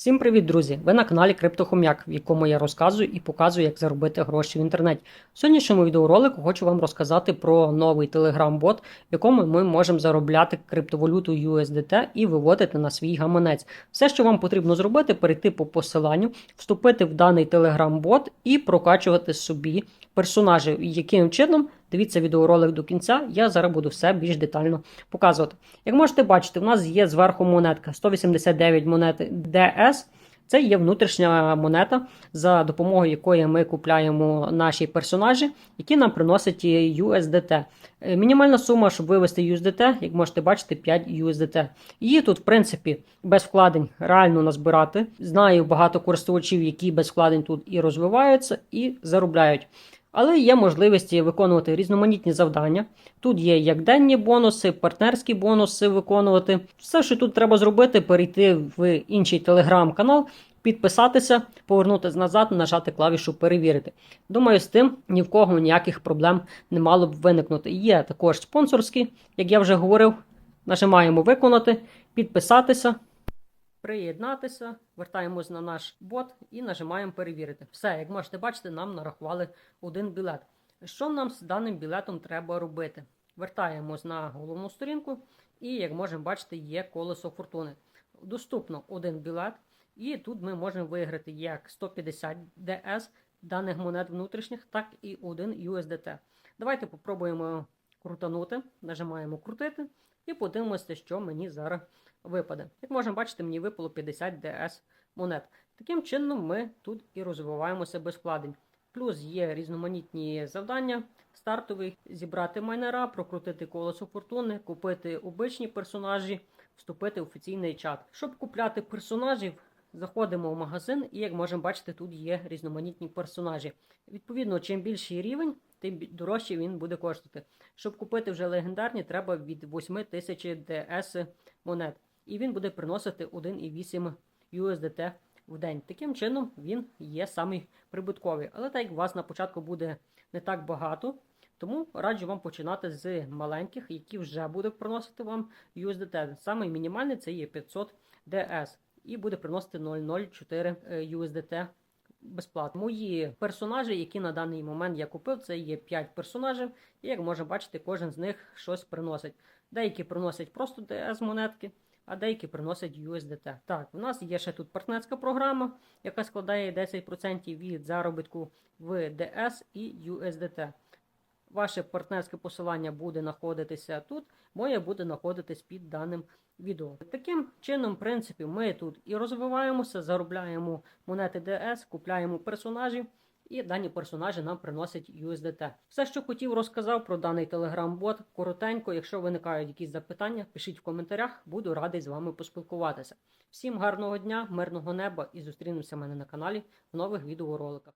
Всім привіт, друзі! Ви на каналі Криптохом'як, в якому я розказую і показую, як заробити гроші в інтернеті. В сьогоднішньому відеоролику хочу вам розказати про новий Telegram-бот, в якому ми можемо заробляти криптовалюту USDT і виводити на свій гаманець. Все, що вам потрібно зробити, перейти по посиланню, вступити в даний Telegram-бот і прокачувати собі персонажів. Яким чином? Дивіться відеоролик до кінця, я зараз буду все більш детально показувати. Як можете бачити, у нас є зверху монетка 189 монет DS. Це є внутрішня монета, за допомогою якої ми купляємо наші персонажі, які нам приносять USDT. Е, Мінімальна сума, щоб вивести USDT, як можете бачити, 5 USDT. Її тут, в принципі, без вкладень реально назбирати. Знаю багато користувачів, які без вкладень тут і розвиваються, і заробляють. Але є можливість виконувати різноманітні завдання. Тут є як денні бонуси, партнерські бонуси виконувати. Все, що тут треба зробити, перейти в інший телеграм-канал, підписатися, повернутися назад, нажати клавішу перевірити. Думаю, з тим ні в кого ніяких проблем не мало б виникнути. Є також спонсорські, як я вже говорив. Нажимаємо виконати, підписатися. Приєднатися, вертаємось на наш бот і нажимаємо перевірити. Все, як можете бачити, нам нарахували один білет. Що нам з даним білетом треба робити? Вертаємось на головну сторінку, і, як можемо бачити, є колесо фортуни. Доступно один білет, і тут ми можемо виграти як 150 DS даних монет внутрішніх, так і один USDT. Давайте попробуємо крутанути. Нажимаємо крутити і подивимося, що мені зараз випаде. Як можемо бачити, мені випало 50 DS монет. Таким чином, ми тут і розвиваємося без вкладень. Плюс є різноманітні завдання. Стартовий зібрати майнера, прокрутити колесо фортуни, купити обичні персонажі, вступити в офіційний чат. Щоб купляти персонажів, заходимо в магазин, і як можемо бачити, тут є різноманітні персонажі. Відповідно, чим більший рівень, тим дорожче він буде коштувати. Щоб купити вже легендарні, треба від 8 тисяч DS монет. І він буде приносити 1,8 USDT в день. Таким чином він є самий прибутковий. Але так як у вас на початку буде не так багато, тому раджу вам починати з маленьких, які вже будуть приносити вам USDT. Самий мінімальний це є 500 DS і буде приносити 0,04 USDT безплатно. Мої персонажі, які на даний момент я купив, це є 5 персонажів, і як можна бачити, кожен з них щось приносить. Деякі приносять просто DS монетки, а деякі приносять USDT. Так, у нас є ще тут партнерська програма, яка складає 10% від заробітку в DS і USDT. Ваше партнерське посилання буде знаходитися тут, моє буде знаходитись під даним відео. Таким чином, в принципі, ми тут і розвиваємося, заробляємо монети DS, купляємо персонажів, і дані персонажі нам приносять USDT. Все, що хотів, розказав про даний Telegram-бот. Коротенько, якщо виникають якісь запитання, пишіть в коментарях, буду радий з вами поспілкуватися. Всім гарного дня, мирного неба і зустрінемося в мене на каналі в нових відеороликах.